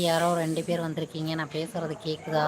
யாரோ ரெண்டு பேர் வந்திருக்கீங்க. நான் பேசுகிறது கேட்குதா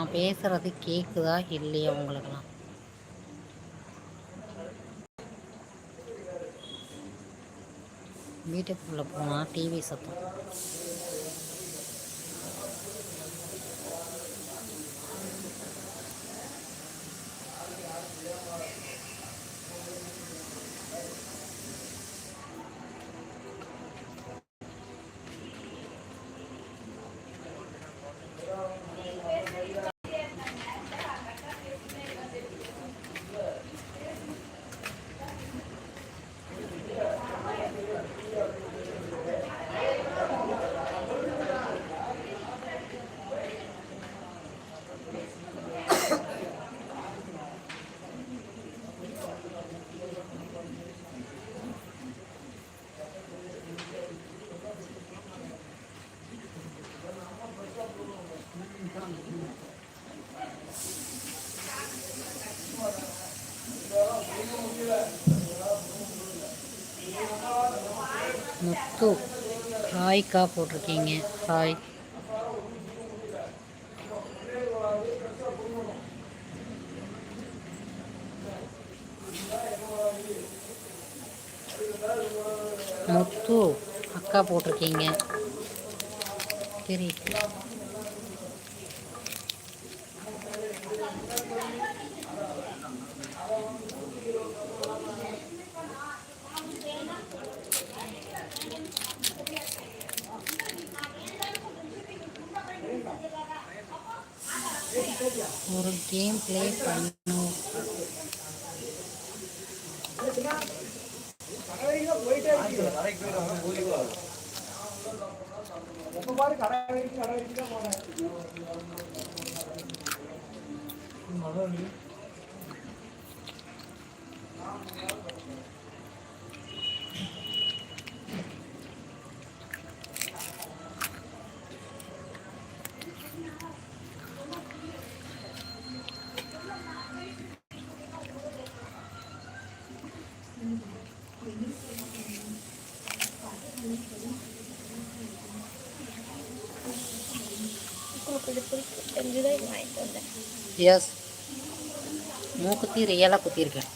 நான் பேசுறது கேக்குதா இல்லையா உங்களுக்கெல்லாம்? வீட்டுக்குள்ளே போனால் டிவி சத்தம். முத்து ஹாய்க்கா போட்டிருக்கீங்க? ஹாய். முத்து அக்கா போட்டிருக்கீங்க. சரி கேம் ப்ளே பண்ணும் எஸ் மூக்குத்தி ரியலாக குத்திருக்கேன்.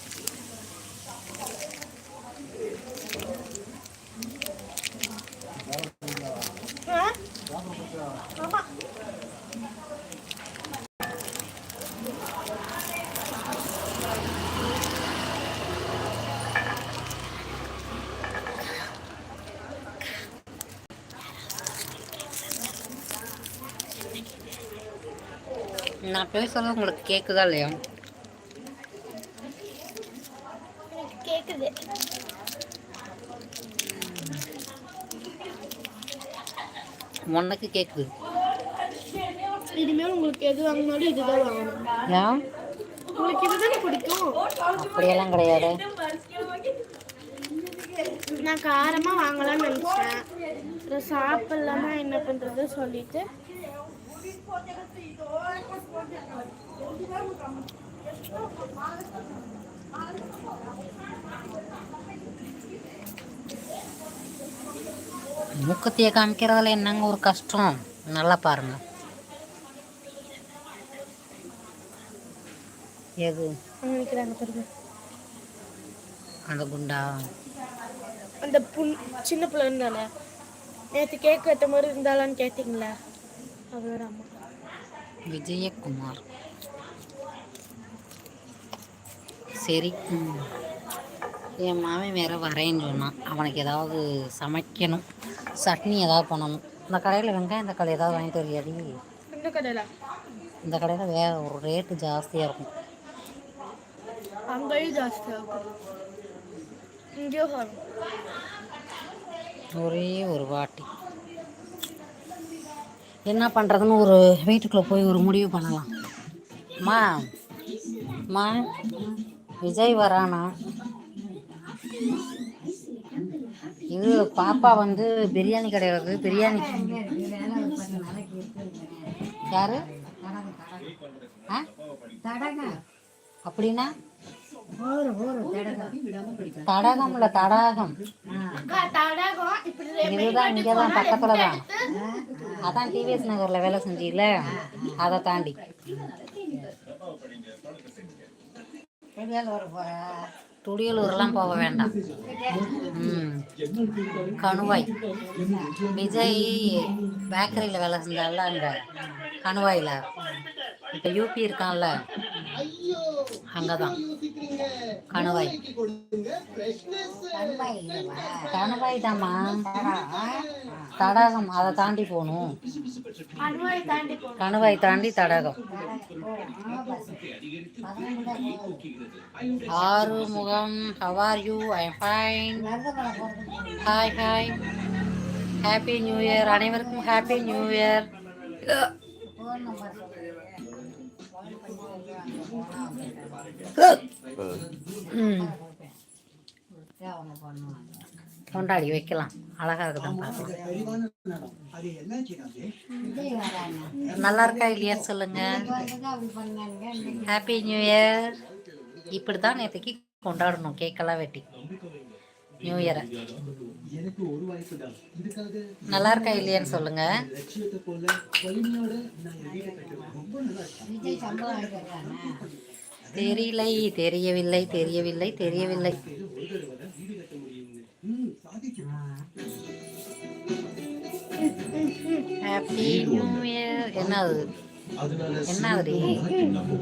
நான் பேசுறது உங்களுக்கு கேட்குதா இல்லையா? கேக்குது. உனக்கு கேட்குது இனிமேல் உங்களுக்கு எது வாங்கினாலும் இதுதான் வாங்கணும். ஏன்? உங்களுக்கு இதுதானே பிடிக்கும்? அப்படியெல்லாம் கிடையாது. நான் காரமா வாங்கலாம்னு நினைச்சேன். சாப்பிடலாமா என்ன பண்றது சொல்லிட்டு மூக்கத்தியை காமிக்கிறதுல என்னங்க ஒரு கஷ்டம்? நல்லா பாருங்க. எது? அந்த குண்டா? அந்த புண் சின்ன பிள்ளைன்னு தானே? நேற்று கேக் வெட்ட மாதிரி இருந்தாலான்னு கேட்டிங்களா? அவளோட அம்மா. விஜயகுமார். சரி. ம். என் மாமன் வேற வரேன்னு சொன்னான் அவனுக்கு ஏதாவது சமைக்கணும். சட்னி ஏதாவது பண்ணணும். இந்த கடையில் வெங்காயம் தக்காளி ஏதாவது வாங்கிட்டு வரியாடி? இந்த கடையில். இந்த கடையில் வேற ஒரு ரேட்டு ஜாஸ்தியாக இருக்கும். அங்கேயும் ஜாஸ்தியாக இருக்கும். இங்கேயும் ஒரே ஒரு வாட்டி. என்ன பண்ணுறதுன்னு ஒரு வீட்டுக்குள்ளே போய் ஒரு முடிவு பண்ணலாம். அம்மா அம்மா விஜய் வரானா இது பாப்பா வந்து பிரியாணி கிடையாது பிரியாணி. யாரு? ஆ? அப்படின்னா? தடகம் தடாகம். தடாகம் இதுதான் இங்கே தான் பக்கத்தில் தான். அதான் டிவிஎஸ் நகரில் வேலை செஞ்சில அதை தாண்டி. துடியலூர்லாம் போக வேண்டாம். கணுவாய். விஜய் பேக்கரியில் வேலை செஞ்சால அங்கே. கணுவாயில். இப்போ யூபி இருக்கான்ல. அங்கே தான் கணுவாய். கணுவாய் தாம்மா தடாகம். அதை தாண்டி போகணும். கணுவாய் தாண்டி தடாகம். ஆறு முகம். How are you I fine hi hi happy new year அனைவருக்கும் ஹாப்பி நியூ இயர் கொண்டாடி வைக்கலாம். அழகா இருக்குதான் பார்க்கலாம் நல்லா இருக்கா இல்லையா சொல்லுங்க. ஹாப்பி நியூ இயர் இப்படிதான் நேற்றுக்கு கொண்டாடணும் கேக்கெல்லாம் வெட்டி. நியூ இயரை எனக்கு ஒரு வாய்ப்பு தான் இதுக்காக நல்லா இருக்கா இல்லையான்னு சொல்லுங்க. தெரியலை தெரியவில்லை தெரியவில்லை தெரியவில்லை. ஹாப்பி நியூ இயர் என்னது?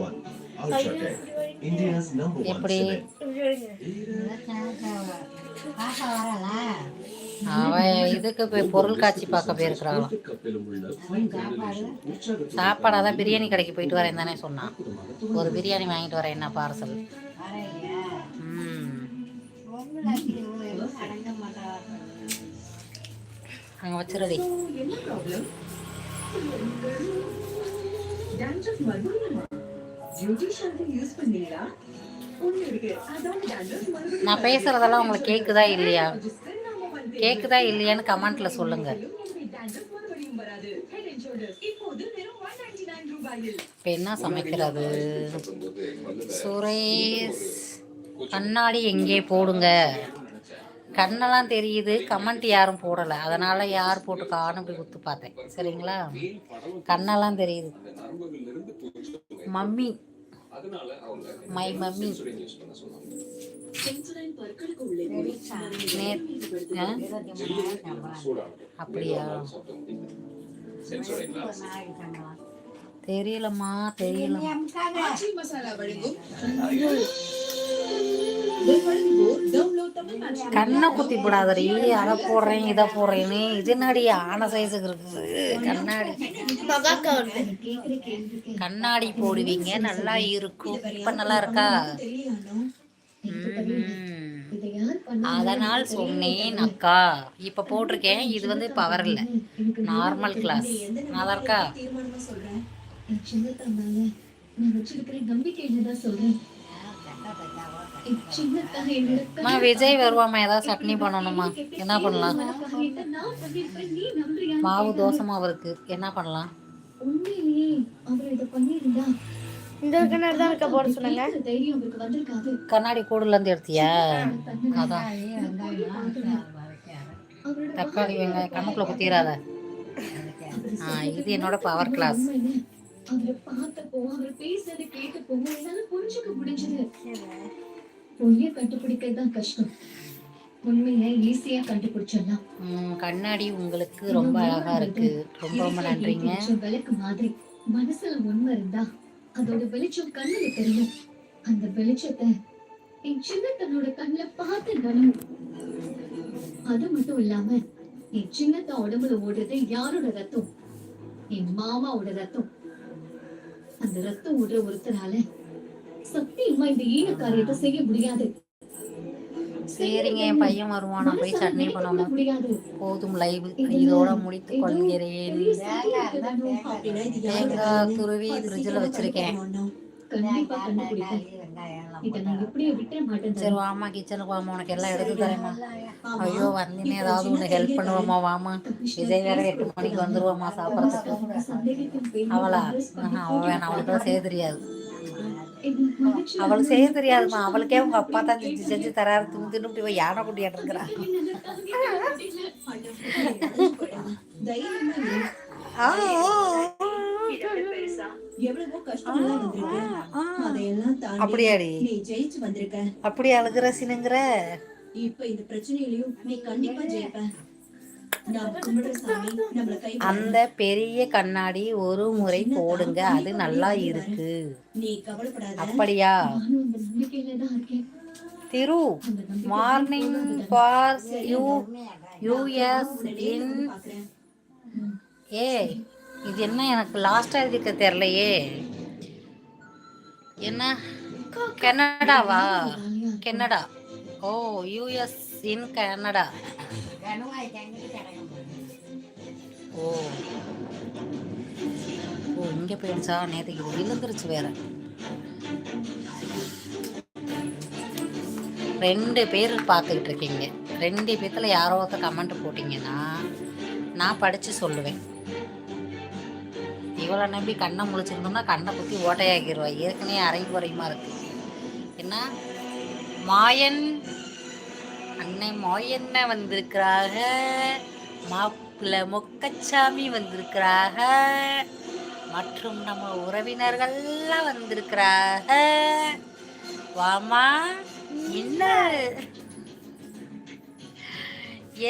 ஒன் எப்படி? அவன் இதுக்கு போய் பொருள் காட்சி பார்க்க போயிருக்கிறான். சாப்பாடாக தான் பிரியாணி கடைக்கு போயிட்டு வரேன் தானே சொன்னான். ஒரு பிரியாணி வாங்கிட்டு வரேன் என்ன பார்சல்? அங்கே வச்சிருடி. நான் பேசுறதெல்லாம் உங்களுக்கு கேக்குதா இல்லையா? கேக்குதா இல்லையான்னு கமெண்ட்ல சொல்லுங்க. இப்போ என்ன சமைக்கிறது? சுரேஷ் கண்ணாடி எங்கே போடுங்க? கண்ணெல்லாம் தெரியுது கமெண்ட் யாரும் போடலை. அதனால் யார் போட்டு காணும் போய் குத்து பார்த்தேன். சரிங்களா? கண்ணெல்லாம் தெரியுது. Mummy my mummy? அப்படியா? தெரியலம்மா தெரியல. கண்ணை குத்தி போடாதடி. அதை போடுறேன் இதை போடுறேன்னு. இது என்னடி? ஆன சைஸுக்கு இருக்குது. கண்ணாடி. கண்ணாடி போடுவீங்க. நல்லா இருக்கும். இப்ப நல்லா இருக்கா? அதனால் சொன்னேன் அக்கா. இப்ப போட்டிருக்கேன். இது வந்து பவர் இல்லை. நார்மல் கிளாஸ் நல்லா இருக்கா? சொல்றேன். நான் வச்சிருக்கிற நம்பிக்கையில தான் சொல்றேன். அம்மா விஜய் வருவாமா ஏதாவது சட்னி பண்ணணுமா? என்ன பண்ணலாம்? மாவு தோசை மாவு இருக்கு என்ன பண்ணலாம்? இந்த கிணறு தான் இருக்க? போட சொன்னாங்க கண்ணாடி கூடுல இருந்து எடுத்தியா அதான். தக்காளி வெங்காயம் கண்ணுக்குள்ள குத்திராத ஆ இது என்னோட பவர் கிளாஸ் அவரை பார்த்தப்போ அவர் பேசுறதை கேட்டப்போ என்னால புரிஞ்சுக்க முடிஞ்சது. பொய்ய கண்டுபிடிக்கிறது தான் கஷ்டம். உண்மையை ஈஸியா கண்டுபிடிச்சிடலாம். கண்ணாடி உங்களுக்கு ரொம்ப அழகா இருக்கு. ரொம்ப ரொம்ப நன்றிங்க. விளக்கு மாதிரி மனசுல உண்மை இருந்தா அதோட வெளிச்சம் கண்ணுல தெரியும். அந்த வெளிச்சத்தை என் சின்ன தன்னோட கண்ணுல பார்த்து நானும் அது மட்டும் இல்லாம என் சின்னத்த உடம்புல ஓடுறது யாரோட ரத்தம்? என் மாமாவோட ரத்தம். அந்த ரத்தம் ஓடுற ஒருத்தரால சத்தியமா இந்த ஈன காரியத்தை செய்ய முடியாது. சரிங்க என் பையன் வருவான். நான் போய் சட்னி முடியாது. போதும் லைவ். இதோட முடித்துக் கொள்கிறேன் இது தேங்காய் துருவி ஃப்ரிட்ஜில் வச்சிருக்கேன். இதை சரி வாமா கிச்சனுக்கு வாமா உனக்கு எல்லாம் எடுத்து தரேம்மா. ஐயோ வந்தீனே ஏதாவது ஒன்று ஹெல்ப் பண்ணுவோமா வாமா விஜய் வேற எட்டு மணிக்கு வந்துருவாமா சாப்பிட்றதுக்கு. அவளா? dress பண்ணி ஆஹா, அவ வேணாம். அவளுக்கு செய்ய தெரியாது. அவளுக்கு செய்ய தெரியாதுமா அவளுக்கே உங்க அப்பா தான் செஞ்சு செஞ்சு தராரு தின்னு தின்னு இப்படி போய் யானை குட்டியாட்டு இருக்கிறா அப்படியாடி ஜெயிச்சு வந்திருக்க அப்படி அழுகிற சினுங்கிற? இப்ப இந்த பிரச்சனையிலயும் நீ கண்டிப்பா ஜெயிப்ப. அந்த பெரிய கண்ணாடி ஒரு முறை போடுங்க. அது நல்லா இருக்கு. அப்படியா? திரு morning for you US in A இது என்ன எனக்கு லாஸ்ட்டாக எழுதிக்க தெரிலையே என்ன? கனடாவா? Canada. Oh US in Canada. ஓ. ஓ இங்கே போயிடுச்சா? நேற்றுக்கு விழுந்துருச்சு வேற. ரெண்டு பேர் பார்த்துக்கிட்டு இருக்கீங்க. ரெண்டு பேர்த்தில் யாரோ ஒருத்தர் கமெண்ட் போட்டிங்கன்னா நான் படித்து சொல்லுவேன். இவளை நம்பி கண்ணை முழிச்சிருந்தோம்னா கண்ணை குத்தி ஓட்டையாக்கிடுவா ஏற்கனவே அரை குறையுமா இருக்கு. என்ன? மாயன். அன்னை மாயன்ன வந்திருக்கிறாக? வீட்டுக்குள்ள மொக்கச்சாமி வந்திருக்கிறாக. மற்றும் நம்ம உறவினர்கள்லாம் வந்திருக்கிறாக. வாமா என்ன?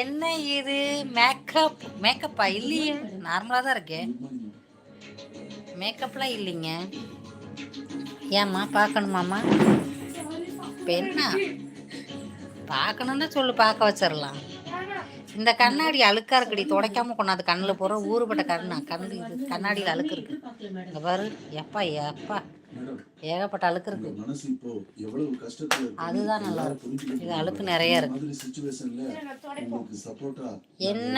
என்ன இது? மேக்கப் மேக்கப்பா இல்லையே? நார்மலாக தான் இருக்கேன் மேக்கப்லாம் இல்லைங்க. ஏம்மா பார்க்கணுமாம்மா இப்போ என்ன? பார்க்கணுன்னா சொல்லு பார்க்க வச்சிடலாம். இந்த கண்ணாடி அழுக்கா இருக்குடி. துடைக்காம கொண்டாந்து கண்ணில் போகிற ஊறுபட்ட கண்ணா. கண்ணு இது கண்ணாடியில் அழுக்கு இருக்கு. இங்கே பாரு. எப்பா எப்பா. ஏகப்பட்ட அழுக்கு இருக்கு. அதுதான் நல்லா இருக்கு. இது அழுக்கு நிறைய இருக்கு. என்ன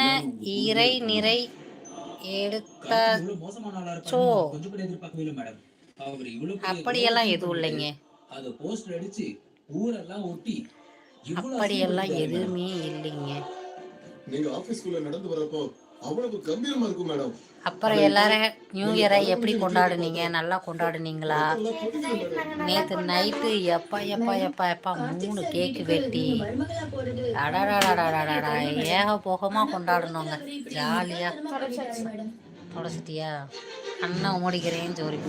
இறை நிறை எடுத்த இவ்வளவு மோசமான ஆளா சோ. இருப்பாருன்னு கொஞ்சம் கூட எதிர்பார்க்கவே இல்லை மேடம். அவர் இவ்வளவு பெரிய அப்படியெல்லாம் எதுவும் இல்லைங்க. அதை போஸ்டர் அடிச்சு ஊரெல்லாம் ஒட்டி இவ்வளவு அப்படியெல்லாம் எதுவுமே இல்லைங்க. நீங்க ஆபீஸ்க்குள்ள நடந்து வரப்போ அவ்வளவு கம்பீரமா இருக்கும் மேடம் அப்புறம் எல்லாரும் நியூ இயரை எப்படி கொண்டாடுனீங்க? நல்லா கொண்டாடுனீங்களா? நேற்று நைட்டு எப்பா எப்பா எப்பா எப்பா மூணு கேக்கு வெட்டி. அடாடாடாடாடாடா ஏக போகமாக கொண்டாடணுங்க ஜாலியாக தொடச்சிட்டியா கண்ணை மூடிக்கிறேன்னு சொறி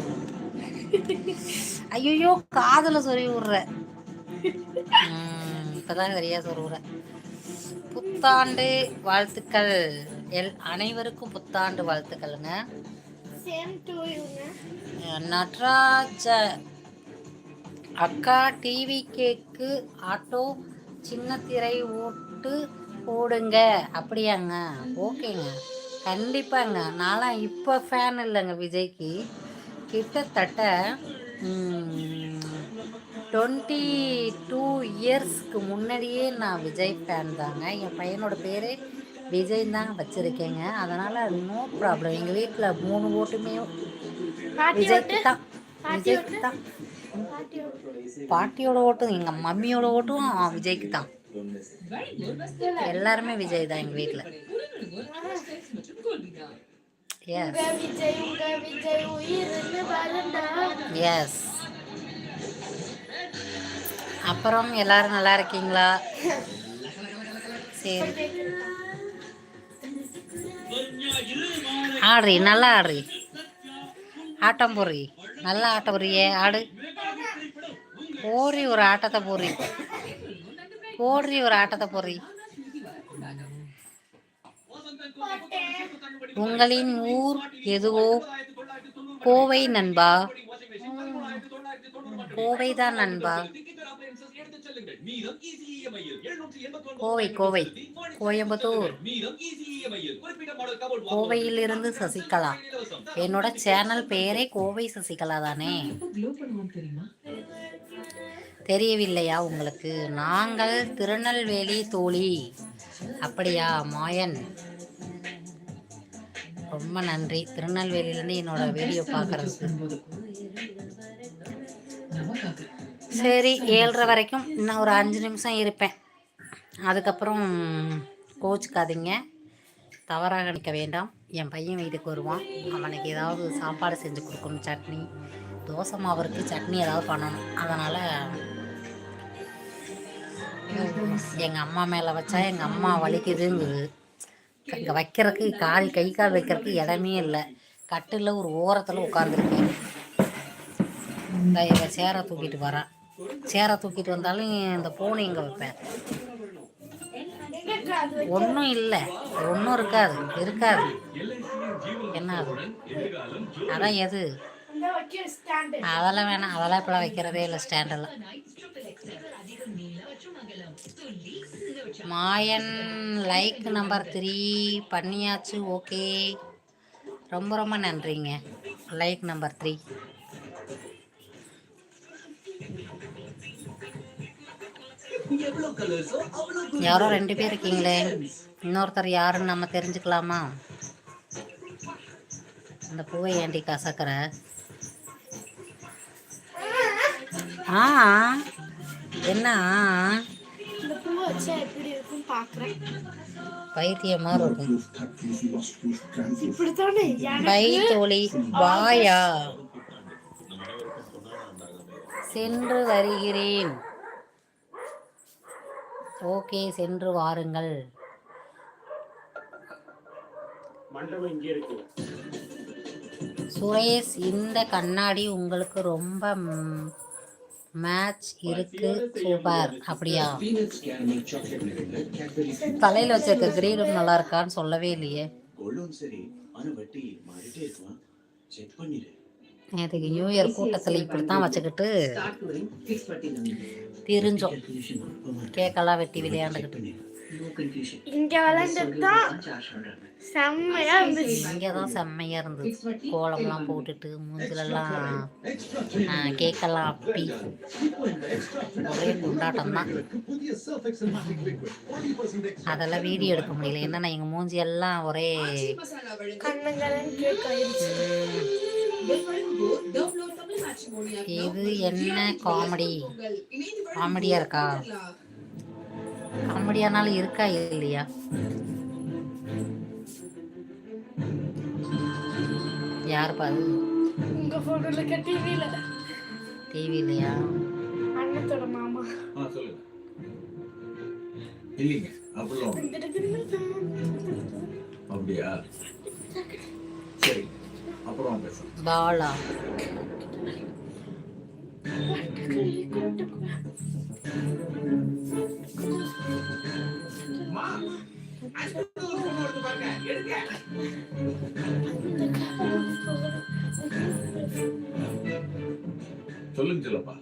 ஐயோ காதில் சொறி விட்ற இப்போதான் சரியா சொருவுற புத்தாண்டு வாழ்த்துக்கள். எல் அனைவருக்கும் புத்தாண்டு வாழ்த்துக்கள்ங்க. நட்ராஜ அக்கா டிவி கேக்கு ஆட்டோ சின்ன திரை ஓட்டு போடுங்க. அப்படியாங்க. ஓகேங்க. கண்டிப்பாங்க. நான்லாம் இப்போ ஃபேன் இல்லைங்க விஜய்க்கு. கிட்டத்தட்ட டுவெண்ட்டி டூ இயர்ஸ்க்கு முன்னாடியே நான் விஜய் ஃபேன் தாங்க. என் பையனோட பேர் விஜய் தாங்க வச்சுருக்கேங்க. அதனால் நோ ப்ராப்ளம் எங்கள் வீட்டில் மூணு ஓட்டுமே விஜய்க்கு தான். விஜய்க்கு தான். பாட்டியோட ஓட்டும் எங்க மம்மியோட ஓட்டும் விஜய்க்கு தான். எல்லாருமே விஜய் தான் எங்க வீட்ல. எஸ் எஸ் அப்புறம் எல்லாரும் நல்லா இருக்கீங்களா? சரி. ஆடுறி நல்லா ஆடுறி. ஆட்டம் போடுறி. நல்லா ஆட்டம் போடுறியே ஆடு. போடுறி ஒரு ஆட்டத்தை போடுறி. போடுறி ஒரு ஆட்டத்தை போடுறி. உங்களின் ஊர் எதுவோ? கோவை நண்பா? கோவை தான் நண்பா. கோவை கோவை கோயம்புத்தூர். கோவையிலிருந்து சசிகலா. என்னோட சேனல் பேரே கோவை சசிகலா தானே. தெரியவில்லையா உங்களுக்கு? நாங்கள் திருநெல்வேலி தோழி. அப்படியா மாயன்? ரொம்ப நன்றி. திருநெல்வேலியிலேருந்து என்னோட வீடியோ பார்க்குறதுக்கு. சரி ஏழ்ரை வரைக்கும் இன்னும் ஒரு அஞ்சு நிமிஷம் இருப்பேன். அதுக்கப்புறம் கோச்சுக்காதீங்க. தவறாக நினைக்க வேண்டாம். என் பையன் வீட்டுக்கு வருவான். அவனுக்கு ஏதாவது சாப்பாடு செஞ்சு கொடுக்கணும் சட்னி. தோசை மாவுக்கு சட்னி ஏதாவது பண்ணணும். அதனால் எங்கள் அம்மா மேலே வச்சா எங்கள் அம்மா வலிக்குதுங்குது. இங்கே வைக்கிறதுக்கு கால் கை கால் வைக்கிறதுக்கு இடமே இல்லை. கட்டில் ஒரு ஓரத்தில் உட்காந்துருக்கேன் இந்த சேரை தூக்கிட்டு வரான் சேரை தூக்கிட்டு வந்தாலும் இந்த பூனை இங்கே வைப்பேன்? ஒன்றும் இல்லை. ஒன்றும் இருக்காது இருக்காது. என்ன அது? அதான் எது? அதெல்லாம் வேணாம். அதெல்லாம் இப்போ வைக்கிறதே இல்லை ஸ்டாண்டெல்லாம் மாயன் லைக் நம்பர் த்ரீ பண்ணியாச்சு. ஓகே ரொம்ப ரொம்ப நன்றிங்க. லைக் நம்பர் த்ரீ யாரோ ரெண்டு பேர் இருக்கீங்களே. இன்னொருத்தர் யாருன்னு நம்ம தெரிஞ்சுக்கலாமா? அந்த பூவை ஏண்டி கசக்கிற? ஆ என்ன? பைத்தியம் இருக்கும். பை தோழி பாயா சென்று வருகிறேன். ஓகே சென்று வாருங்கள். சுரேஷ் இந்த கண்ணாடி உங்களுக்கு ரொம்ப மேட்ச் இருக்கு. சூப்பர் அப்படியா? தலையில் வச்சிருக்க கிரீடம் நல்லா இருக்கான்னு சொல்லவே இல்லையே. நேற்றுக்கு நியூ இயர் கூட்டத்தில் இப்படி தான் வச்சுக்கிட்டு திரிஞ்சோம். கேக்கெல்லாம் வெட்டி விளையாண்டுக்கிட்டு. இங்க செம்மையா இருந்துச்சு. இங்கே தான் செம்மையாக இருந்தது கோலம்லாம் போட்டுட்டு மூஞ்சிலெல்லாம் கேக்கெல்லாம் அப்பி. ஒரே கொண்டாட்டம் தான் புதிய Surf Excel magic liquid 40% extra அதெல்லாம் வீடியோ எடுக்க முடியல. என்னன்னா எங்கள் மூஞ்சி எல்லாம் ஒரே இது என்ன காமெடி காமெடியாக இருக்கா? காமெடியானாலும் இருக்கா இல்லையா? யார் பாரு உங்க போட்டோல டிவில டிவி இல்லையா? அண்ணத்தோட மாமா. ஆ சொல்லுங்க. இல்லைங்க அப்படிலாம் அப்படியா? சரி. அப்புறம் பாலா சொல்லுங்க சொல்லப்பா.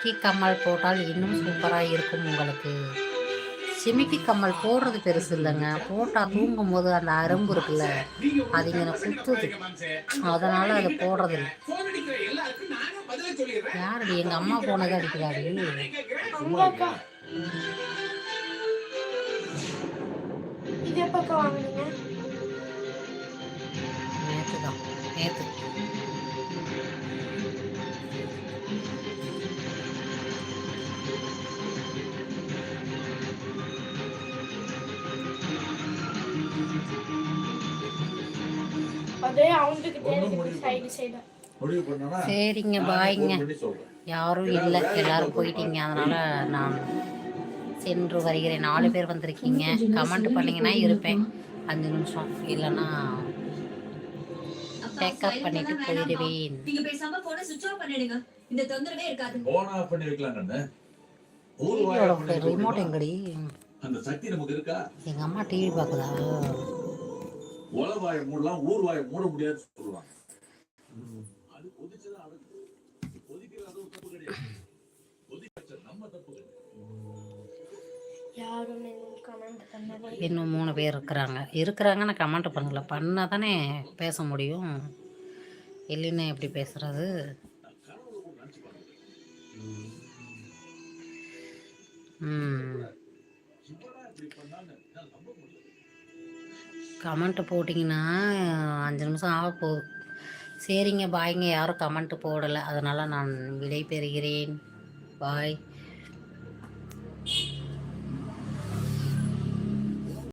சிமிக்கி கம்மல் போட்டால் இன்னும் சூப்பராக இருக்கும் உங்களுக்கு. சிமிக்கி கம்மல் போடுறது பெருசு இல்லைங்க. போட்டால் தூங்கும் போது அந்த அரும்பு இருக்குல்ல அது இங்கே குத்துது. அதனால் அதை போடுறது இல்லை யாரடி எங்கள் அம்மா போனது அடிக்கிறாரு இது சரிங்க பாய்ங்க யாரும் இல்லை. எல்லாரும் போயிட்டீங்க. அதனால் நான் சென்று வருகிறேன். நாலு பேர் வந்திருக்கீங்க. கமெண்ட் பண்ணீங்கன்னா இருப்பேன். அஞ்சு நிமிஷம். இல்லைன்னா பேக்கப் பண்ணிட்டு போயிடுவேன். நீங்க பேசாம போன சுவிட்ச் ஆஃப் பண்ணிடுங்க. இந்த தொந்தரவே இருக்காது. போன் ஆஃப் பண்ணி வைக்கலாம் கண்ணு. ஊர் வாயை ரிமோட். எங்கடி? அந்த சக்தி நமக்கு இருக்கா? எங்கள் அம்மா டிவி பார்க்குதா? உல வாயை மூடலாம் ஊர் வாயை மூட முடியாதுன்னு சொல்லுவாங்க. அது கொதிச்சுதான் அடுத்து? கொதிக்கிற யாரும் கமெண்ட் பண்ணவே இன்னும் மூணு பேர் இருக்கிறாங்க. இருக்கிறாங்கன்னு கமெண்ட் பண்ணல. பண்ணால் தானே பேச முடியும். இல்லைன்னா எப்படி பேசுறது? ம். கமெண்ட் போட்டிங்கன்னா அஞ்சு நிமிஷம் ஆக போகுது. சரிங்க பாய்ங்க. யாரும் கமெண்ட் போடலை. அதனால் நான் விடை பெறுகிறேன். பாய்.